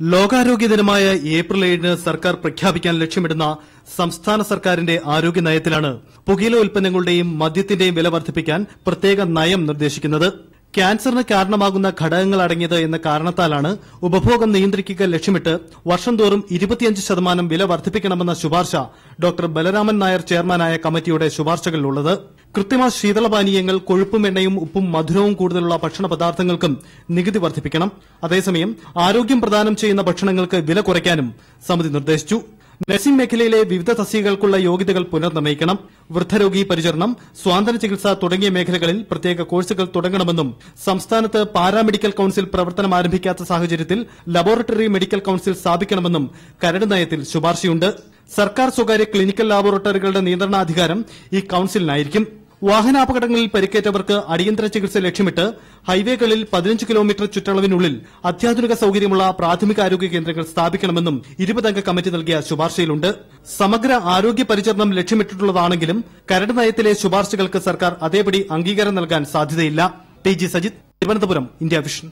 ലോകാരോഗ്യ ദിനമായ ഏപ്രിൽ ഏഴിന് സർക്കാർ പ്രഖ്യാപിക്കാൻ ലക്ഷ്യമിടുന്ന സംസ്ഥാന സർക്കാരിന്റെ ആരോഗ്യ നയത്തിലാണ് പുകയില ഉൽപ്പന്നങ്ങളുടെയും മദ്യത്തിന്റെയും വില വർദ്ധിപ്പിക്കാൻ പ്രത്യേക നയം നിർദ്ദേശിക്കുന്നത്. ക്യാൻസറിന് കാരണമാകുന്ന ഘടകങ്ങൾ അടങ്ങിയത് എന്ന കാരണത്താലാണ് ഉപഭോഗം നിയന്ത്രിക്കുക ലക്ഷ്യമിട്ട് വർഷം തോറും ഇരുപത്തിയഞ്ച് ശതമാനം വില വർദ്ധിപ്പിക്കണമെന്ന ശുപാർശ ഡോക്ടർ ബലരാമൻ നായർ ചെയർമാനായ കമ്മിറ്റിയുടെ ശുപാർശകളിലുള്ളത്. കൃത്രിമ ശീതളപാനീയങ്ങൾ കൊഴുപ്പും എണ്ണയും ഉപ്പും മധുരവും കൂടുതലുള്ള ഭക്ഷണ പദാർത്ഥങ്ങൾക്കും നികുതി വർദ്ധിപ്പിക്കണം. അതേസമയം ആരോഗ്യം പ്രദാനം ചെയ്യുന്ന ഭക്ഷണങ്ങൾക്ക് വില കുറയ്ക്കാനും സമിതി നിർദ്ദേശിച്ചു. നഴ്സിംഗ് മേഖലയിലെ വിവിധ തസ്തികകൾക്കുള്ള യോഗ്യതകൾ പുനർനിർണയിക്കണം വൃദ്ധരോഗി പരിചരണം സ്വാതന്ത്ര്യ ചികിത്സ തുടങ്ങിയ മേഖലകളിൽ പ്രത്യേക കോഴ്സുകൾ തുടങ്ങണമെന്നും സംസ്ഥാനത്ത് പാരാമെഡിക്കൽ കൌൺസിൽ പ്രവർത്തനം ആരംഭിക്കാത്ത സാഹചര്യത്തിൽ ലബോറട്ടറി മെഡിക്കൽ കൌൺസിൽ സ്ഥാപിക്കണമെന്നും കരട് നയത്തിൽ ശുപാർശയുണ്ട്. സർക്കാർ സ്വകാര്യ ക്ലിനിക്കൽ ലാബോറട്ടറികളുടെ നിയന്ത്രണാധികാരം ഈ കൌൺസിലിനായിരിക്കും. വാഹനാപകടങ്ങളിൽ പരിക്കേറ്റവർക്ക് അടിയന്തര ചികിത്സ ലക്ഷ്യമിട്ട് ഹൈവേകളിൽ പതിനഞ്ച് കിലോമീറ്റർ ചുറ്റളവിനുള്ളിൽ അത്യാധുനിക സൌകര്യമുള്ള പ്രാഥമിക ആരോഗ്യ കേന്ദ്രങ്ങൾ സ്ഥാപിക്കണമെന്നും ഇരുപതംഗ കമ്മിറ്റി നൽകിയ ശുപാർശയിലുണ്ട്. സമഗ്ര ആരോഗ്യ പരിചരണം ലക്ഷ്യമിട്ടിട്ടുള്ളതാണെങ്കിലും കരട് നയത്തിലെ ശുപാർശകൾക്ക് സർക്കാർ അതേപടി അംഗീകാരം നൽകാൻ സാധ്യതയില്ല. T G Sajith Thiruvananthapuram India Vision.